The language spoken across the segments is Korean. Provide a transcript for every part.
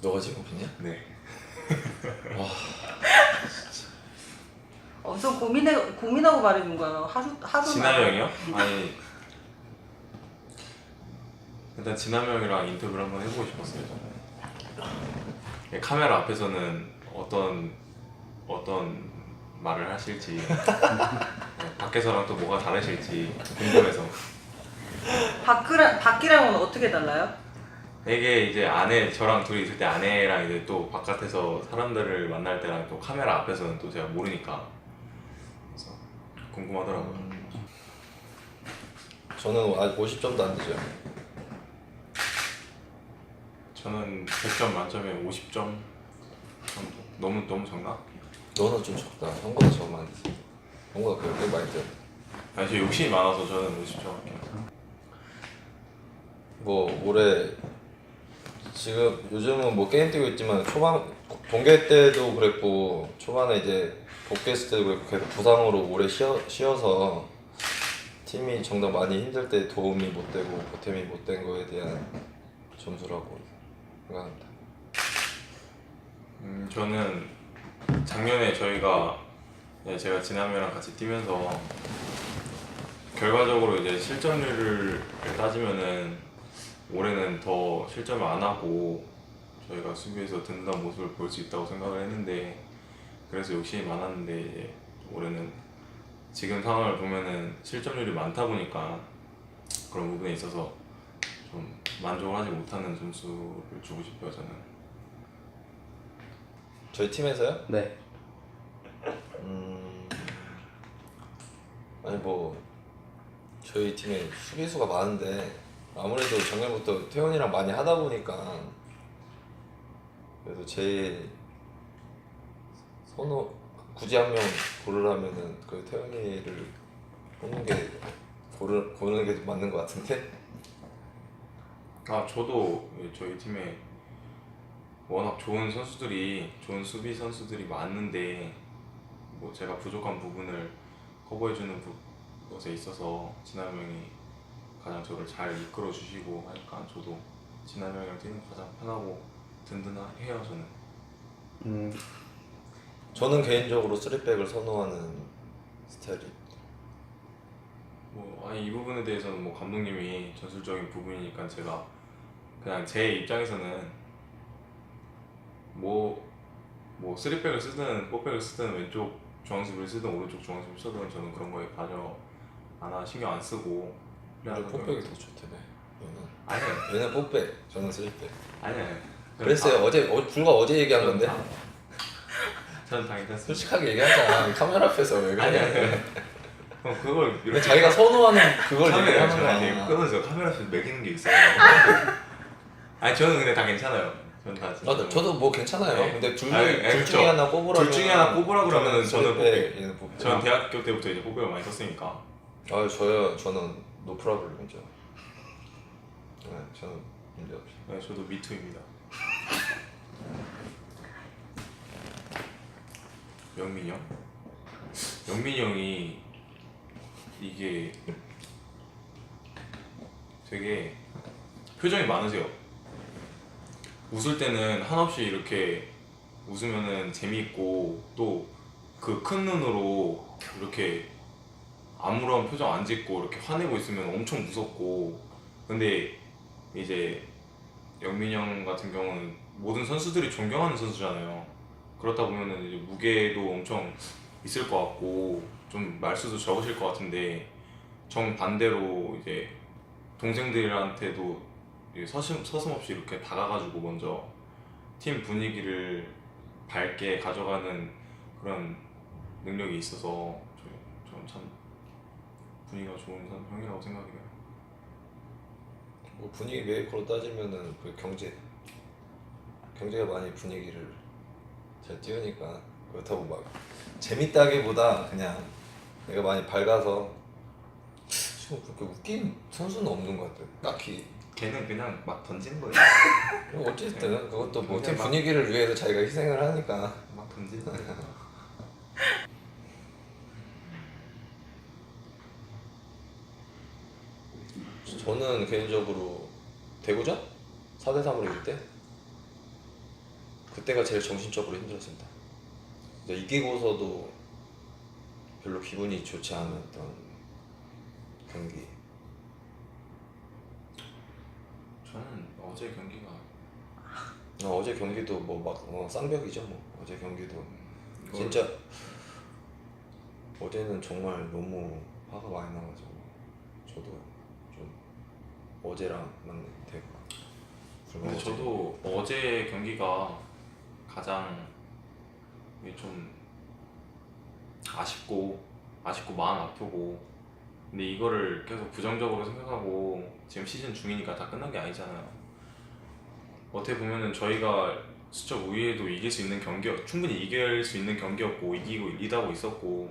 너가 제곱했냐? 네. 와. 어, 엄청 고민해 고민하고 말해준 거야. 하루 하루. 진아 형이요? 음. 아니. 일단 진아 형이랑 인터뷰를 한번 해보고 싶었어요. 저는. 네, 카메라 앞에서는 어떤 어떤 말을 하실지 네, 밖에서랑 또 뭐가 다르실지 궁금해서. 밖이랑은 어떻게 달라요? 이게 이제 아내 저랑 둘이 있을 때 아내랑 이제 또 바깥에서 사람들을 만날 때랑 또 카메라 앞에서는 또 제가 모르니까 그래서 궁금하더라고요. 음. 저는 아직 50점도 안 되죠. 저는 100점 만점에 50점 정도. 너무 너무 적나? 너는 좀 적다. 형보다 적으면 안 되지. 형보다 그렇게 많이 돼. 아니 저 욕심이 많아서 저는 50점 할게요. 뭐 올해 지금 요즘은 뭐 게임 뛰고 있지만 초반 동계 때도 그랬고 초반에 이제 복귀했을 때도 그랬고 계속 부상으로 오래 쉬어, 쉬어서 팀이 정말 많이 힘들 때 도움이 못 되고 보탬이 못 된 거에 대한 점수라고 생각합니다. 음, 저는 작년에 저희가 네, 제가 진남이랑 같이 뛰면서 결과적으로 이제 실점률을 따지면은 올해는 더 실점을 안 하고 저희가 수비에서 든든한 모습을 보일 수 있다고 생각을 했는데 그래서 욕심이 많았는데 이제 올해는 지금 상황을 보면은 실점률이 많다 보니까 그런 부분에 있어서 좀 만족을 하지 못하는 점수를 주고 싶어요 저는. 저희 팀에서요? 네. 음 아니 뭐 저희 팀에 수비수가 많은데 아무래도 작년부터 태현이랑 많이 하다 보니까 그래도 제일 선호 굳이 한 명 고르라면은 그 태현이를 뽑는 게 고르 고르는 게 맞는 것 같은데? 아 저도 저희 팀에 워낙 좋은 선수들이 좋은 수비 선수들이 많은데 뭐 제가 부족한 부분을 커버해주는 부- 것에 있어서 진함 형이 가장 저를 잘 이끌어 주시고 하니까 저도 진함 형이랑 뛰는 거 가장 편하고 든든해요 저는. 음, 저는 개인적으로 쓰리백을 선호하는 스타일이 뭐 아니 이 부분에 대해서는 뭐 감독님이 전술적인 부분이니까 제가 그냥 제 입장에서는 뭐뭐 쓰리백을 쓰든 포백을 쓰든 왼쪽 중앙수비를 쓰든 오른쪽 중앙수비를 쓰든 저는 그런 거에 전혀 하나 신경 안 쓰고 근데 포백이 더 좋다며 얘는. 아니에요 얘는 포백 저는 쓰리백 아니에요 그랬어요. 어제 어, 불과 어제 얘기한 건데. 저는 다 괜찮습니다. 솔직하게 얘기하자 카메라 앞에서 왜 그래? 아니 아니. 그럼 그걸 이렇게 자기가 선호하는 그걸 카메라 얘기하는 저는 아니 거야. 끊어서 카메라 앞에서 매기는 게 있어요. 아니 저는 근데 다 괜찮아요. 저는 다 진짜. 아, 저도 뭐 괜찮아요. 네. 근데 둘, 아니, 둘 아니, 중에 그쵸. 하나 뽑으라면 둘 중에 하나 뽑으라 그러면은 저는 얘는 포백 저는 대학교 때부터 이제 포백을 많이 썼으니까. 아 저요. 저는 노 프라블럼이죠 네 저는 문제 없이 네, 저도 미투입니다. 영민이 형? 영민이 형이 이게 되게 표정이 많으세요. 웃을 때는 한없이 이렇게 웃으면은 재미있고 또 그 큰 눈으로 이렇게 아무런 표정 안 짓고 이렇게 화내고 있으면 엄청 무섭고 근데 이제 영민이 형 같은 경우는 모든 선수들이 존경하는 선수잖아요. 그렇다 보면은 이제 무게도 엄청 있을 것 같고 좀 말수도 적으실 것 같은데 정 반대로 이제 동생들한테도 서슴, 서슴없이 이렇게 다가가지고 먼저 팀 분위기를 밝게 가져가는 그런 능력이 있어서 저- 저는 참 분위기가 좋은 선- 형이라고 생각해요. 뭐 분위기 메이커로 따지면은 그 경제 경제가 많이 분위기를 잘 띄우니까 그렇다고 막 재밌다기보다 그냥 내가 많이 밝아서 지금 그렇게 웃긴 선수는 없는 것 같아요 딱히 걔는 그냥 막 던지는 거예요. 뭐 어쨌든 그것도 뭐 팀 분위기를 위해서 자기가 희생을 하니까 막 던지는 거예요. 저는 개인적으로 대구전 4대 3으로 이길 때 그때가 제일 정신적으로 힘들었습니다. 이기고서도 별로 기분이 좋지 않았던 경기. 저는 어제 경기가 어, 어제 경기도 뭐막 어, 쌍벽이죠. 뭐 어제 경기도 이거 진짜 어제는 정말 너무 화가 많이 나가지고 저도 좀 어제랑만 되고. 그리고 근데 어제- 저도 어제 경기가 가장 좀 아쉽고 아쉽고 마음 아프고 근데 이거를 계속 부정적으로 생각하고 지금 시즌 중이니까 다 끝난 게 아니잖아요. 어떻게 보면은 저희가 수적 우위에도 이길 수 있는 경기 충분히 이길 수 있는 경기였고 이기고 리드하고 있었고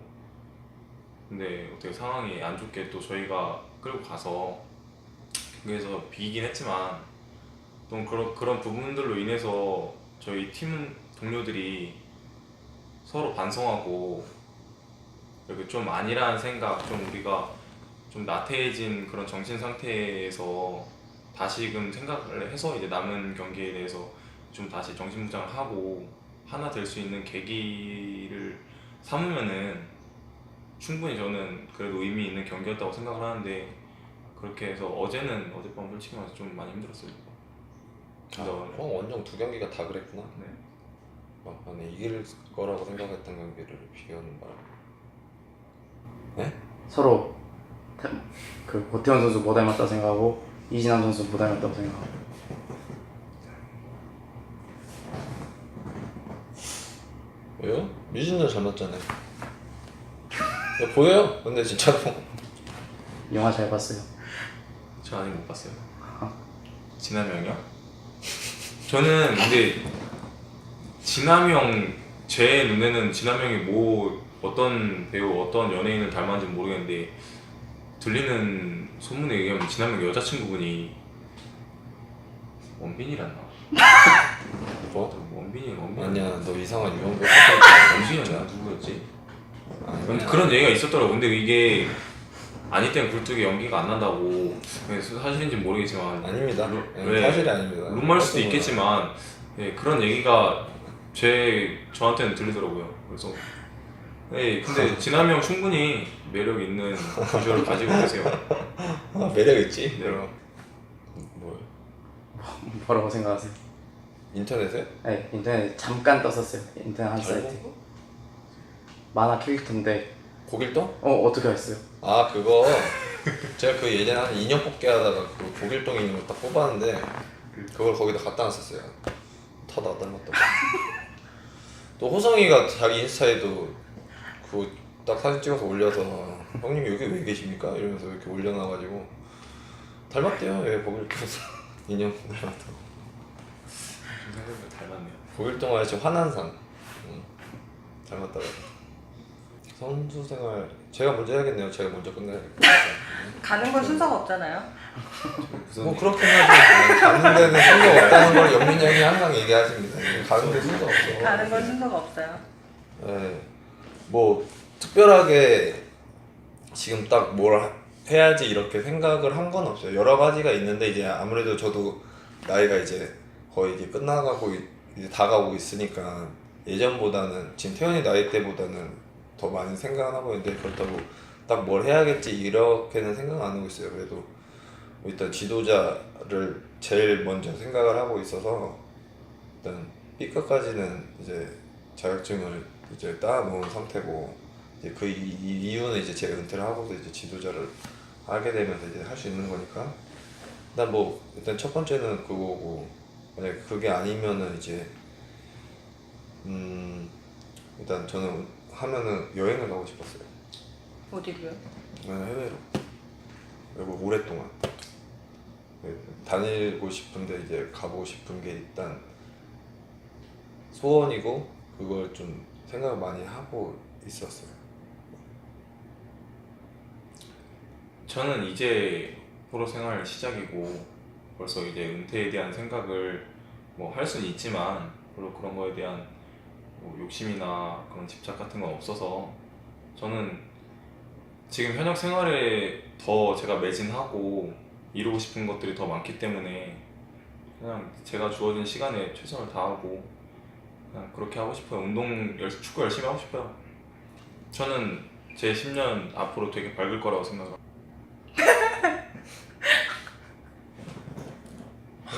근데 어떻게 상황이 안 좋게 또 저희가 끌고 가서 그래서 비기긴 했지만 또 그런 그런 부분들로 인해서 저희 팀 동료들이 서로 반성하고 이렇게 좀 아니라는 생각, 좀 우리가 좀 나태해진 그런 정신 상태에서 다시금 생각을 해서 이제 남은 경기에 대해서 좀 다시 정신무장을 하고 하나 될 수 있는 계기를 삼으면은 충분히 저는 그래도 의미 있는 경기였다고 생각을 하는데 그렇게 해서 어제는 어젯밤 솔직히 말해서 좀 많이 힘들었어요. 아, 그래서 형 원정 두 경기가 다 그랬구나. 네. 막판에 이길 거라고 생각했던 경기를 비교하는 바람. 서로 태- 그 고태원 선수 못 닮았다 생각하고 이진환 선수 못 닮았다고 생각하고 왜요? 유진은 잘 맞잖아요. 야, 보여요? 근데 진짜로 영화 잘 봤어요. 저 아직 못 봤어요. 진남이 형이요? 저는 근데 진남이 형, 제 눈에는 진남이 형이 뭐 어떤 배우, 어떤 연예인을 닮았는지 모르겠는데 들리는 소문에 의하면 진남이 형 여자친구분이 원빈이란나? 뭐? 원빈이 원빈 아니야 너 이상한 유형도 원빈이었나? 누구였지? 아니야. 그런 얘기가 있었더라고. 근데 이게 아니 땐 굴뚝에 연기가 안 난다고 사실인지 는 모르겠지만 아닙니다. 루- 예, 왜? 사실이 아닙니다. 룸말 수도 있겠지만 예, 그런 얘기가 제 저한테는 들리더라고요. 그래서 예, 근데 진함이 형 충분히 매력 있는 비주얼을 가지고 계세요. 아, 매력 있지. 네. 그럼 뭐 뭐라고 생각하세요? 인터넷에 네 인터넷에 잠깐 떴었어요. 인터넷 한잘 사이트? 만화 캐릭터인데 고길동? 어 어떻게 했어요? 아 그거 제가 그 예전에 한 인형 뽑기 하다가 그 고길동 인형을 딱 뽑았는데 그걸 거기다 갖다 놨었어요. 다 나 닮았다고. 또 호성이가 자기 인스타에도 그 딱 사진 찍어서 올려서 형님 여기 왜 계십니까? 이러면서 이렇게 올려놔가지고 닮았대요. 예, 고길동 인형 닮았다고. 닮았네요. 고길동 아저씨 화난상 응. 닮았다고. 선수 생활 제가 먼저 해야겠네요. 제가 먼저 끝내야겠다. 가는 건 순서가 없잖아요. 뭐 그렇긴 하죠. 가는 데는 순서 없다는 걸 영민 형이 항상 얘기하십니다. 가는 데 순서 없어. 가는 건 순서가 없어요. 네. 뭐 특별하게 지금 딱 뭘 해야지 이렇게 생각을 한 건 없어요. 여러 가지가 있는데 이제 아무래도 저도 나이가 이제 거의 이제 끝나가고 있- 이제 다가오고 있으니까 예전보다는 지금 태연이 나이 때보다는 더 많이 생각하고 있는데 그렇다고 딱 뭘 해야겠지 이렇게는 생각 안 하고 있어요. 그래도 일단 지도자를 제일 먼저 생각을 하고 있어서 일단 B급까지는 이제 자격증을 이제 따놓은 상태고 이제 그 이유는 이제 제가 은퇴를 하고서 이제 지도자를 하게 되면서 이제 할 수 있는 거니까 일단 뭐 일단 첫 번째는 그거고 만약 그게 아니면은 이제 음 일단 저는 하면은 여행을 가고 싶었어요 어디로요? 그냥 해외로 그리고 오랫동안 네, 다니고 싶은데 이제 가보고 싶은 게 일단 소원이고 그걸 좀 생각을 많이 하고 있었어요. 저는 이제 프로 생활 시작이고 벌써 이제 은퇴에 대한 생각을 뭐 할 수는 있지만 별로 그런 거에 대한 뭐 욕심이나 그런 집착 같은 건 없어서 저는 지금 현역 생활에 더 제가 매진하고 이루고 싶은 것들이 더 많기 때문에 그냥 제가 주어진 시간에 최선을 다하고 그냥 그렇게 하고 싶어요. 운동 열, 축구 열심히 하고 싶어요. 저는 제 10년 앞으로 되게 밝을 거라고 생각을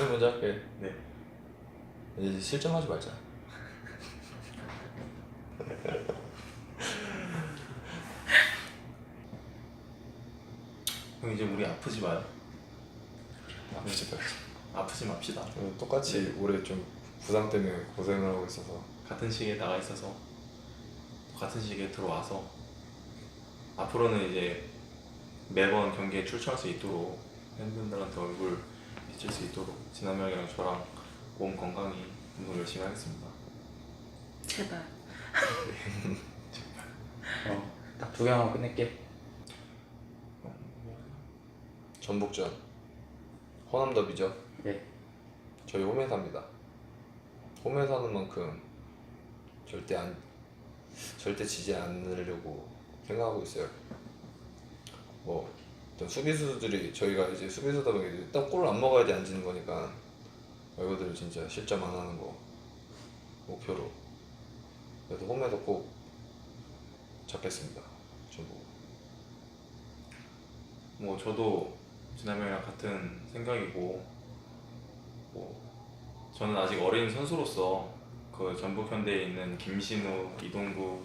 형 먼저 할게. 네. 이제 실점하지 말자. 형 이제 우리 아프지 마요. 아프지 말자. 아프지 맙시다. 어, 똑같이 올해 좀 부상 때문에 고생을 하고 있어서. 같은 시기에 나가 있어서 같은 시기에 들어와서 앞으로는 이제 매번 경기에 출전할 수 있도록 팬분들한테 얼굴 비칠 수 있도록 진남이 형이랑 저랑 몸 건강히 운동 열심히 하겠습니다. 제발. 어, 딱두 개만 끝낼게. 전북전 호남 더비죠. 예. 저희 홈에서입니다. 홈에서 하는 만큼 절대 안 절대 지지 않으려고 생각하고 있어요. 뭐 어떤 수비수들이 저희가 이제 수비수다 보니 일단 골을 안 먹어야지 안 지는 거니까 이거들을 진짜 실점 안 하는 거 목표로 그래서 홈에서 꼭 잡겠습니다. 전부. 뭐 저도 진남이 형이랑 같은 생각이고 뭐 저는 아직 어린 선수로서 그 전북 현대에 있는 김신우, 이동구,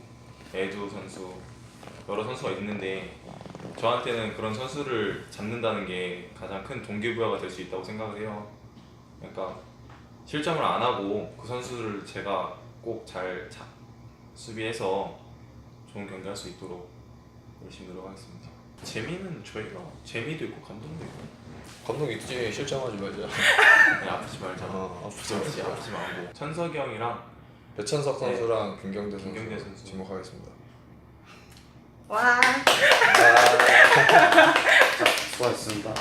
에두 선수 여러 선수가 있는데 저한테는 그런 선수를 잡는다는 게 가장 큰 동기부여가 될 수 있다고 생각을 해요. 그러니까 실점을 안 하고 그 선수를 제가 꼭 잘 수비해서 좋은 경기 할 수 있도록 열심히 노력하겠습니다. 재미는 저희가 재미도 있고 감동도 있고 감독 있지 실점하지 말자. 그냥 아프지 말자. 어, 아프지 아프지 말자. 아프지 말고 천석이 형이랑 배천석 선수랑 김경대 선수, 김경대 선수. 지목하겠습니다. 와. 수고하셨습니다.